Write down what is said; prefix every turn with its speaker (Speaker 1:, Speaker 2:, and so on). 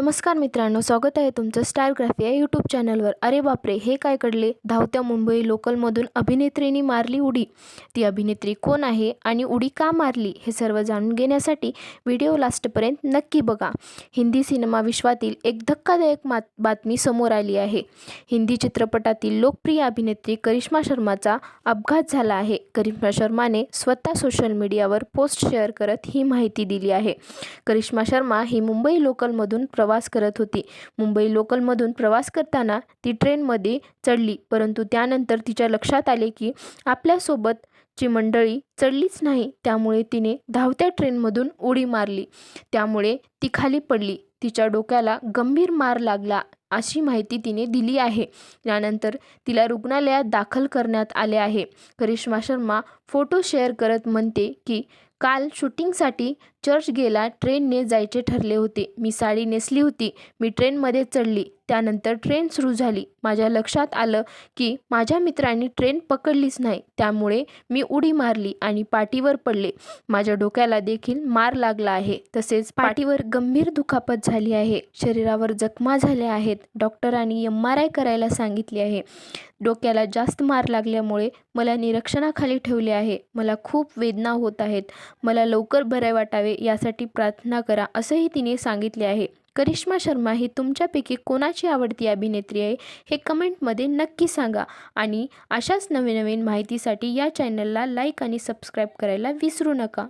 Speaker 1: नमस्कार मित्रांनो स्वागत आहे तुमचं स्टारग्राफी या यूट्यूब चॅनलवर अरे बापरे हे काय कळले धावत्या मुंबई लोकलमधून अभिनेत्रीनी मारली उडी. ती अभिनेत्री कोण आहे आणि उडी का मारली हे सर्व जाणून घेण्यासाठी व्हिडिओ लास्टपर्यंत नक्की बघा. हिंदी सिनेमा विश्वातील एक धक्कादायक मात बातमी समोर आली आहे. हिंदी चित्रपटातील लोकप्रिय अभिनेत्री करिश्मा शर्माचा अपघात झाला आहे. करिश्मा शर्माने स्वतः सोशल मीडियावर पोस्ट शेअर करत ही माहिती दिली आहे. करिश्मा शर्मा ही मुंबई लोकलमधून प्रवास करत होती. मुंबई लोकलमधून प्रवास करताना ती ट्रेनमध्ये चढली परंतु त्यानंतर तिच्या लक्षात आले की आपल्यासोबतची मंडळी चढलीच नाही. त्यामुळे तिने धावत्या ट्रेनमधून उडी मारली. त्यामुळे ती खाली पडली. तिच्या डोक्याला गंभीर मार लागला अशी माहिती तिने दिली आहे. त्यानंतर तिला रुग्णालयात दाखल करण्यात आले आहे. करिश्मा शर्मा फोटो शेअर करत म्हणते की काल शूटिंगसाठी चर्च गेला ट्रेनने जायचे ठरले होते. मी साडी नेसली होती. मी ट्रेनमध्ये चढली. त्यानंतर ट्रेन सुरू झाली. माझ्या लक्षात आलं की माझ्या मित्रांनी ट्रेन पकडलीच नाही. त्यामुळे मी उडी मारली आणि पाठीवर पडले. माझ्या डोक्याला देखील मार लागला आहे. तसेच पाठीवर गंभीर दुखापत झाली आहे. शरीरावर जखमा झाल्या आहेत. डॉक्टरांनी एम आर आय करायला सांगितले आहे. डोक्याला जास्त मार लागल्यामुळे मला निरीक्षणाखाली ठेवले आहे. मला खूप वेदना होत आहेत. मला लवकर बरे वाटावे यासाठी प्रार्थना करा असंही तिने सांगितले आहे. करिश्मा शर्मा ही तुमच्यापैकी कोणाची आवडती अभिनेत्री आहे हे कमेंटमध्ये नक्की सांगा. आणि अशाच नवीन नवीन माहितीसाठी या चॅनलला लाईक आणि सबस्क्राईब करायला विसरू नका.